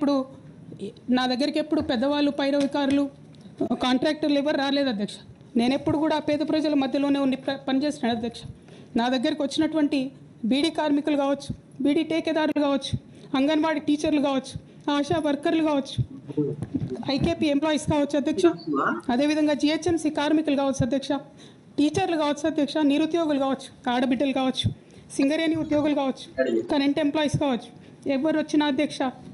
ఇప్పుడు నా దగ్గరికి ఎప్పుడు పెద్దవాళ్ళు పైరవికారులు కాంట్రాక్టర్లు ఎవరు రాలేదు అధ్యక్ష. నేను ఎప్పుడు కూడా పేద ప్రజల మధ్యలోనే ఉండి పనిచేస్తున్నాను అధ్యక్ష. నా దగ్గరికి వచ్చినటువంటి బీడీ కార్మికులు కావచ్చు బీడీ టేకేదారులు కావచ్చు అంగన్వాడీ టీచర్లు కావచ్చు ఆశా వర్కర్లు కావచ్చు ఐకేపీ ఎంప్లాయీస్ కావచ్చు అధ్యక్ష. అదేవిధంగా జిహెచ్ఎంసీ కార్మికులు కావచ్చు అధ్యక్ష. టీచర్లు కావచ్చు అధ్యక్ష నిరుద్యోగులు కావచ్చు ఆడబిడ్డలు కావచ్చు సింగరేణి ఉద్యోగులు కావచ్చు కరెంట్ ఎంప్లాయీస్ కావచ్చు. ఎవరు వచ్చినా అధ్యక్ష